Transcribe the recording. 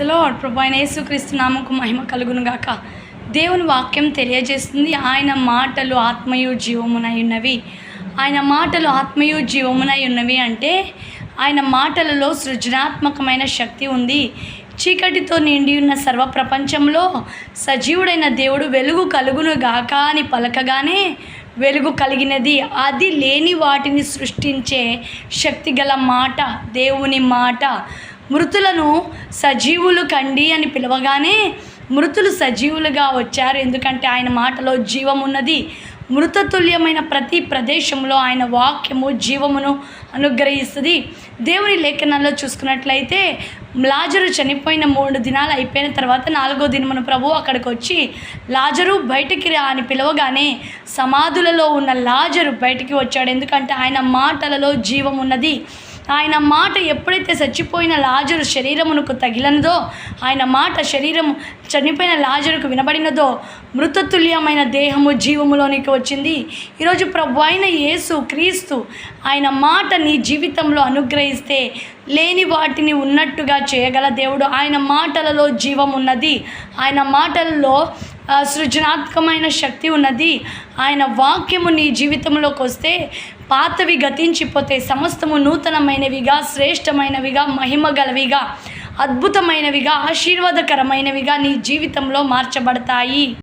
ప్రైజ్లో ప్రభు యేసుక్రీస్తు నామకు మహిమ కలుగును గాక. దేవుని వాక్యం తెలియజేస్తుంది. ఆయన మాటలు ఆత్మయు జీవమునై ఉన్నవి. ఆయన మాటలు ఆత్మయు జీవమునై ఉన్నవి అంటే ఆయన మాటలలో సృజనాత్మకమైన శక్తి ఉంది. చీకటితో నిండి ఉన్న సర్వ ప్రపంచంలో సజీవుడైన దేవుడు వెలుగు కలుగును గాక అని పలకగానే వెలుగు కలిగినది. అది లేని వాటిని సృష్టించే శక్తి గల మాట దేవుని మాట. మృతులను సజీవులు కండి అని పిలవగానే మృతులు సజీవులుగా వచ్చారు. ఎందుకంటే ఆయన మాటలో జీవం ఉన్నది. మృతతుల్యమైన ప్రతి ప్రదేశంలో ఆయన వాక్యము జీవమును అనుగ్రహిస్తుంది. దేవుని లేఖనాల్లో చూసుకున్నట్లయితే లాజరు చనిపోయిన మూడు దినాలు అయిపోయిన తర్వాత నాలుగో దినమున ప్రభు అక్కడికి వచ్చి లాజరు బయటికి రా అని పిలవగానే సమాధులలో ఉన్న లాజరు బయటికి వచ్చాడు. ఎందుకంటే ఆయన మాటలలో జీవం ఉన్నది. ఆయన మాట ఎప్పుడైతే చచ్చిపోయిన లాజరు శరీరమునకు తగిలనదో ఆయన మాట శరీరం చనిపోయిన లాజరుకు వినబడినదో మృతతుల్యమైన దేహము జీవములోనికి వచ్చింది. ఈరోజు ప్రభు అయిన యేసు క్రీస్తు ఆయన మాట నీ జీవితంలో అనుగ్రహిస్తే లేని వాటిని ఉన్నట్టుగా చేయగల దేవుడు. ఆయన మాటలలో జీవం ఉన్నది ఆయన మాటలలో సృజనాత్మకమైన శక్తి ఉన్నది. ఆయన వాక్యము నీ జీవితంలోకి వస్తే పాతవి గతించిపోతే సమస్తము నూతనమైనవిగా శ్రేష్టమైనవిగా మహిమ గలవిగా అద్భుతమైనవిగా ఆశీర్వాదకరమైనవిగా నీ జీవితంలో మార్చబడతాయి.